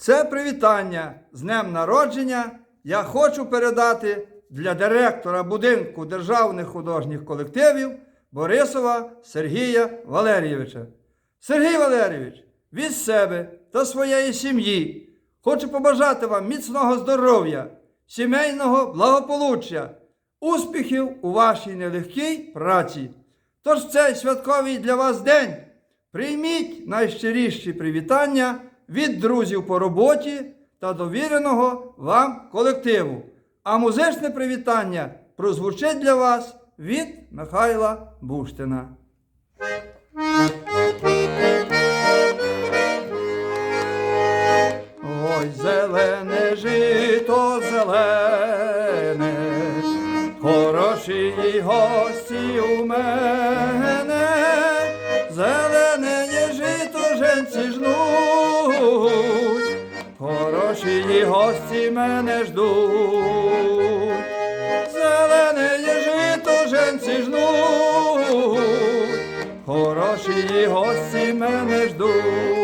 Це привітання з днем народження я хочу передати для директора будинку державних художніх колективів Борисова Сергія Валерійовича. Сергій Валерійович, від себе та своєї сім'ї хочу побажати вам міцного здоров'я, сімейного благополуччя, успіхів у вашій нелегкій праці. Тож цей святковий для вас день прийміть найщиріші привітання від друзів по роботі та довіреного вам колективу. А музичне привітання прозвучить для вас від Михайла Буштина. Ой, зелене жито зелене, хороші гості хороші гості мене ждуть, зелене є жито женці жнуть, хороші гості мене ждуть.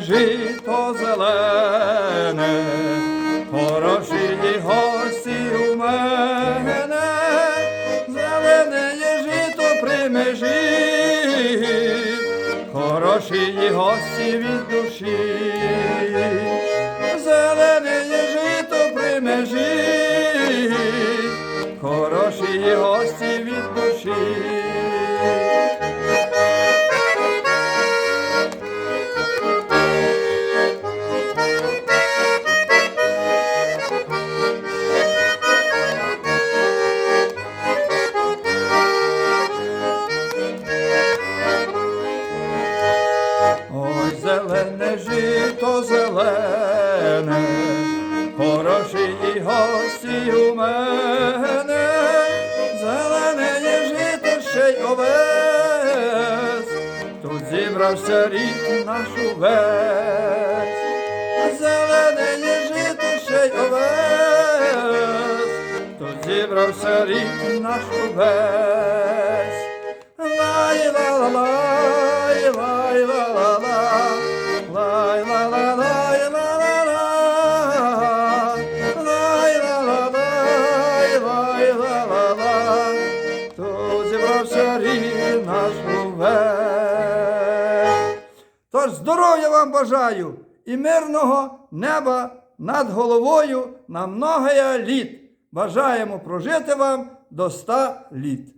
Жито зелене, хороші гості у мене, зелене є жито при межі, хороші гості від душі, жито зелене, хороші гості у мене, зелене є жито ще й овес, тут зібрався рік наш увесь, зелене є жито ще й овес, тут зібрався рік наш увесь. Лай Тож здоров'я вам бажаю і мирного неба над головою на многоя літ. Бажаємо прожити вам до ста літ.